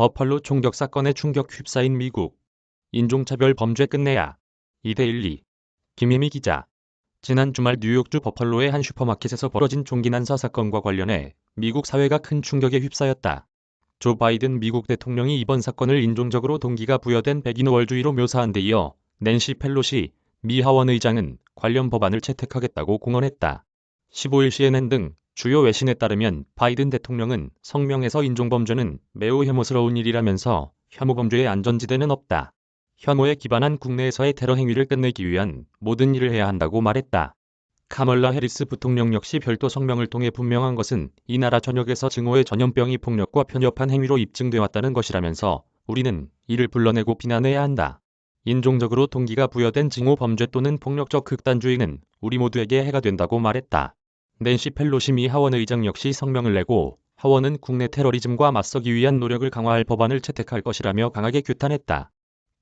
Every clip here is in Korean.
버팔로 총격 사건에 충격 휩싸인 미국. 인종차별 범죄 끝내야. 이데일리. 김혜미 기자. 지난 주말 뉴욕주 버팔로의 한 슈퍼마켓에서 벌어진 총기 난사 사건과 관련해 미국 사회가 큰 충격에 휩싸였다. 조 바이든 미국 대통령이 이번 사건을 인종적으로 동기가 부여된 백인 우월주의로 묘사한 데 이어 낸시 펠로시 미 하원 의장은 관련 법안을 채택하겠다고 공언했다. 15일 CNN 등 주요 외신에 따르면 바이든 대통령은 성명에서 인종범죄는 매우 혐오스러운 일이라면서 혐오범죄의 안전지대는 없다. 혐오에 기반한 국내에서의 테러 행위를 끝내기 위한 모든 일을 해야 한다고 말했다. 카멀라 해리스 부통령 역시 별도 성명을 통해 분명한 것은 이 나라 전역에서 증오의 전염병이 폭력과 편협한 행위로 입증돼 왔다는 것이라면서 우리는 이를 불러내고 비난해야 한다. 인종적으로 동기가 부여된 증오 범죄 또는 폭력적 극단주의는 우리 모두에게 해가 된다고 말했다. 낸시 펠로시 미 하원 의장 역시 성명을 내고 하원은 국내 테러리즘과 맞서기 위한 노력을 강화할 법안을 채택할 것이라며 강하게 규탄했다.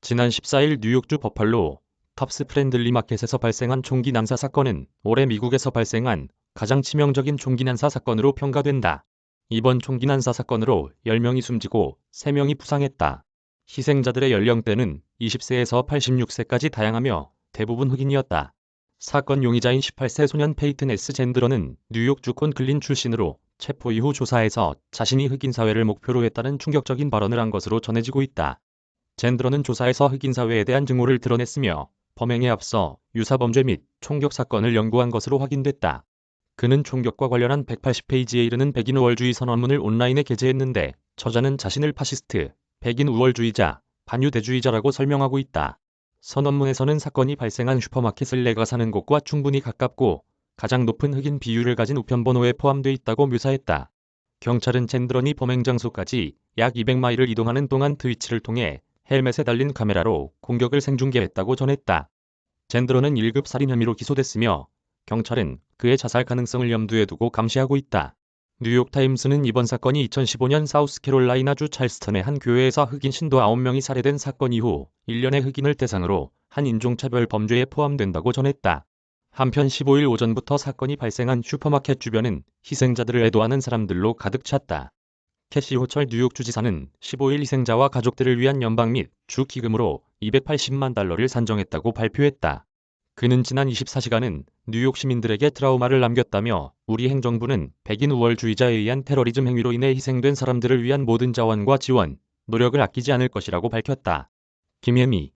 지난 14일 뉴욕주 버팔로 탑스 프렌들리 마켓에서 발생한 총기 난사 사건은 올해 미국에서 발생한 가장 치명적인 총기 난사 사건으로 평가된다. 이번 총기 난사 사건으로 10명이 숨지고 3명이 부상했다. 희생자들의 연령대는 20세에서 86세까지 다양하며 대부분 흑인이었다. 사건 용의자인 18세 소년 페이튼 S. 젠드러는 뉴욕 주콘 클린 출신으로 체포 이후 조사에서 자신이 흑인 사회를 목표로 했다는 충격적인 발언을 한 것으로 전해지고 있다. 젠드러는 조사에서 흑인 사회에 대한 증오를 드러냈으며 범행에 앞서 유사범죄 및 총격 사건을 연구한 것으로 확인됐다. 그는 총격과 관련한 180페이지에 이르는 백인 우월주의 선언문을 온라인에 게재했는데 저자는 자신을 파시스트, 백인 우월주의자, 반유대주의자라고 설명하고 있다. 선언문에서는 사건이 발생한 슈퍼마켓을 내가 사는 곳과 충분히 가깝고 가장 높은 흑인 비율을 가진 우편번호에 포함돼 있다고 묘사했다. 경찰은 젠드런이 범행 장소까지 약 200마일을 이동하는 동안 트위치를 통해 헬멧에 달린 카메라로 공격을 생중계했다고 전했다. 젠드런은 1급 살인 혐의로 기소됐으며 경찰은 그의 자살 가능성을 염두에 두고 감시하고 있다. 뉴욕타임스는 이번 사건이 2015년 사우스캐롤라이나주 찰스턴의 한 교회에서 흑인 신도 9명이 살해된 사건 이후 1년의 흑인을 대상으로 한 인종차별 범죄에 포함된다고 전했다. 한편 15일 오전부터 사건이 발생한 슈퍼마켓 주변은 희생자들을 애도하는 사람들로 가득 찼다. 캐시 호철 뉴욕 주지사는 15일 희생자와 가족들을 위한 연방 및 주 기금으로 280만 달러를 산정했다고 발표했다. 그는 지난 24시간은 뉴욕 시민들에게 트라우마를 남겼다며 우리 행정부는 백인 우월주의자에 의한 테러리즘 행위로 인해 희생된 사람들을 위한 모든 자원과 지원, 노력을 아끼지 않을 것이라고 밝혔다. 김혜미